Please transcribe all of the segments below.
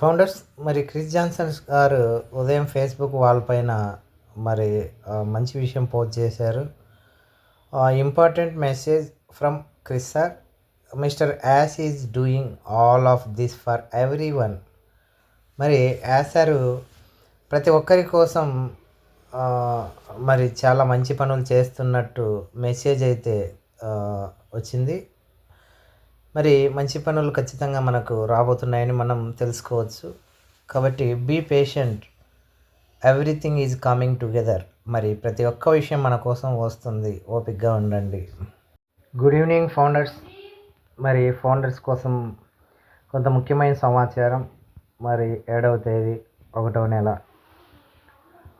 Founders మరి Chris Johnson గారు ఉదయం ఫేస్బుక్ వాల్ పైన మరి మంచి విషయం పోస్ట్ చేశారు. Important message from Kris sir. Mister Yas is doing all of this for everyone. మరి యాస్ సారు ప్రతి ఒక్కరి కోసం మరి చాలా మంచి పనులు చేస్తున్నట్టు మెసేజ్ అయితే వచ్చింది. మరి మంచి పనులు ఖచ్చితంగా మనకు రాబోతున్నాయని మనం తెలుసుకోవచ్చు. కాబట్టి be patient everything is coming together మరి ప్రతి ఒక్క విషయం మన కోసం వస్తుంది. ఓపిక్గా ఉండండి. గుడ్ ఈవినింగ్ ఫౌండర్స్ మరి ఫౌండర్స్ కోసం కొంత ముఖ్యమైన సమాచారం. మరి ఏడవ తేదీ ఒకటవ నెల.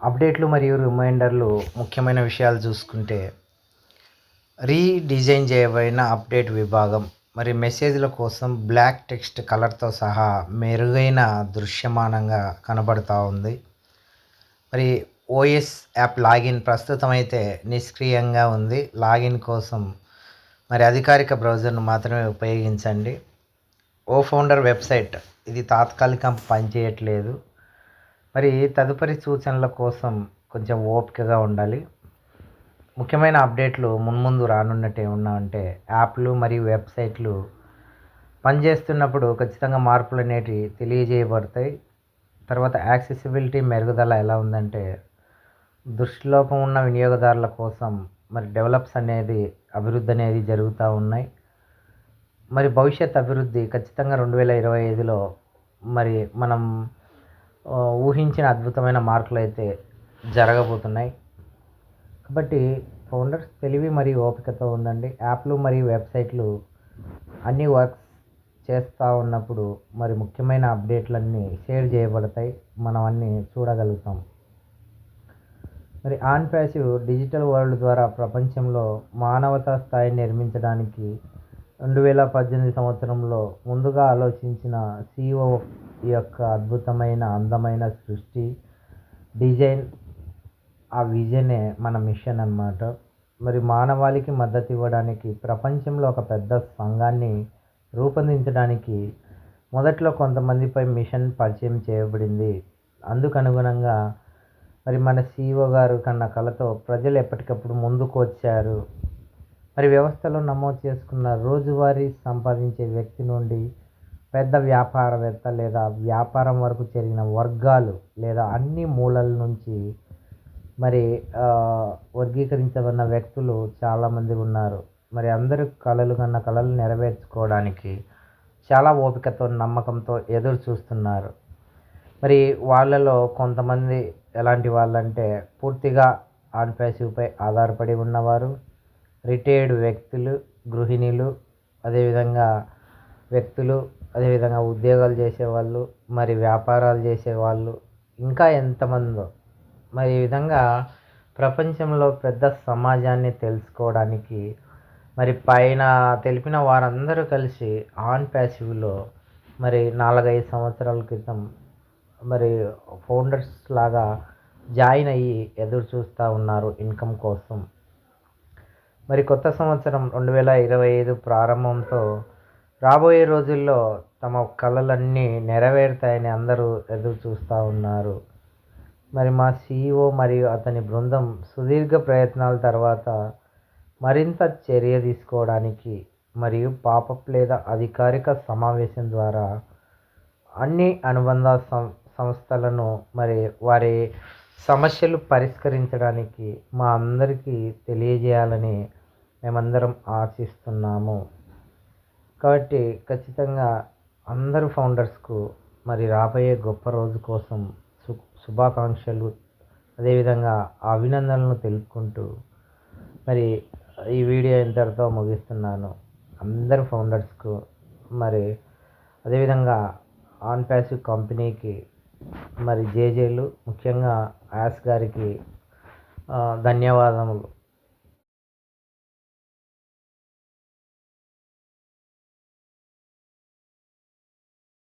అప్డేట్లు మరియు రిమైండర్లు ముఖ్యమైన విషయాలు చూసుకుంటే రీడిజైన్ చేయబడిన అప్డేట్ విభాగం. మరి మెసేజ్ల కోసం బ్లాక్ టెక్స్ట్ కలర్తో సహా మెరుగైన దృశ్యమానంగా కనబడుతూ ఉంది. మరి ఓఎస్ యాప్ లాగిన్ ప్రస్తుతం అయితే నిష్క్రియంగా ఉంది. లాగిన్ కోసం మరి అధికారిక బ్రౌజర్ను మాత్రమే ఉపయోగించండి. ఓ ఫౌండర్ వెబ్సైట్ ఇది తాత్కాలికం పనిచేయట్లేదు. మరి తదుపరి సూచనల కోసం కొంచెం ఓపికగా ఉండాలి. ముఖ్యమైన అప్డేట్లు మున్ముందు రానున్నట్టు ఏమన్నా అంటే యాప్లు మరియు వెబ్సైట్లు పనిచేస్తున్నప్పుడు ఖచ్చితంగా మార్పులు అనేటివి తెలియజేయబడతాయి. తర్వాత యాక్సెసిబిలిటీ మెరుగుదల ఎలా ఉందంటే దృష్టిలోపం ఉన్న వినియోగదారుల కోసం మరి డెవలప్స్ అనేది అభివృద్ధి అనేది జరుగుతూ ఉన్నాయి. మరి భవిష్యత్ అభివృద్ధి ఖచ్చితంగా రెండు వేల ఇరవై ఐదులో మరి మనం ఊహించిన అద్భుతమైన మార్పులు అయితే జరగబోతున్నాయి. కాబట్టి ఫౌండర్స్ తెలివి మరియు ఓపికతో ఉండండి యాప్లు మరియు వెబ్సైట్లు అన్ని వర్క్స్ చేస్తూ ఉన్నప్పుడు మరి ముఖ్యమైన అప్డేట్లన్నీ షేర్ చేయబడతాయి. మనం అన్నీ చూడగలుగుతాం. మరి ఆన్ ప్యాసివ్ డిజిటల్ వరల్డ్ ద్వారా ప్రపంచంలో మానవతా స్థాయిని నిర్మించడానికి రెండు వేల పద్దెనిమిది సంవత్సరంలో ముందుగా ఆలోచించిన సిఓ యొక్క అద్భుతమైన అందమైన సృష్టి డిజైన్ ఆ విజనే మన మిషన్ అన్నమాట. మరి మానవాళికి మద్దతు ఇవ్వడానికి ప్రపంచంలో ఒక పెద్ద సంఘాన్ని రూపొందించడానికి మొదట్లో కొంతమందిపై మిషన్ పరిచయం చేయబడింది. అందుకు అనుగుణంగా మరి మన సీఈఓ గారు కన్న కళతో ప్రజలు ఎప్పటికప్పుడు ముందుకు వచ్చారు. మరి వ్యవస్థలో నమోదు చేసుకున్న రోజువారీ సంపాదించే వ్యక్తి నుండి పెద్ద వ్యాపారవేత్త లేదా వ్యాపారం వరకు జరిగిన వర్గాలు లేదా అన్ని మూలల నుంచి మరి వర్గీకరించబడిన వ్యక్తులు చాలామంది ఉన్నారు. మరి అందరూ కళలు కన్న కళలు నెరవేర్చుకోవడానికి చాలా ఓపికతో నమ్మకంతో ఎదురు చూస్తున్నారు. మరి వాళ్ళలో కొంతమంది ఎలాంటి వాళ్ళంటే పూర్తిగా ఆన్ ప్యాసివ్పై ఆధారపడి ఉన్నవారు రిటైర్డ్ వ్యక్తులు గృహిణులు అదేవిధంగా వ్యక్తులు అదేవిధంగా ఉద్యోగాలు చేసేవాళ్ళు మరి వ్యాపారాలు చేసేవాళ్ళు ఇంకా ఎంతమందో మరి ఈ విధంగా ప్రపంచంలో పెద్ద సమాజాన్ని తెలుసుకోవడానికి మరి పైన తెలిపిన వారందరూ కలిసి ఆన్ ప్యాసివ్లో మరి నాలుగైదు సంవత్సరాల క్రితం మరి ఫౌండర్స్ లాగా జాయిన్ అయ్యి ఎదురు చూస్తూ ఉన్నారు ఇన్కమ్ కోసం. మరి కొత్త సంవత్సరం రెండు వేల ఇరవై ఐదు ప్రారంభంతో రాబోయే రోజుల్లో తమ కళలన్నీ నెరవేరుతాయని అందరూ ఎదురు చూస్తూ ఉన్నారు. మరి మా సీఈఓ మరియు అతని బృందం సుదీర్ఘ ప్రయత్నాల తర్వాత మరింత చర్య తీసుకోవడానికి మరియు పాపప్ లేదా అధికారిక సమావేశం ద్వారా అన్ని అనుబంధ సం- సంస్థలను మరి వారి సమస్యలు పరిష్కరించడానికి మా అందరికీ తెలియజేయాలని మేమందరం ఆశిస్తున్నాము. కాబట్టి ఖచ్చితంగా అందరు ఫౌండర్స్కు మరి రాబోయే గొప్ప రోజు కోసం శుభాకాంక్షలు. అదేవిధంగా అభినందనలు తెలుపుకుంటూ మరి ఈ వీడియో ఇంతటితో ముగిస్తున్నాను. అందరు ఫౌండర్స్కు మరి అదేవిధంగా ఆన్ ప్యాసివ్ కంపెనీకి మరి జేజేలు ముఖ్యంగా యాస్ గారికి ధన్యవాదములు.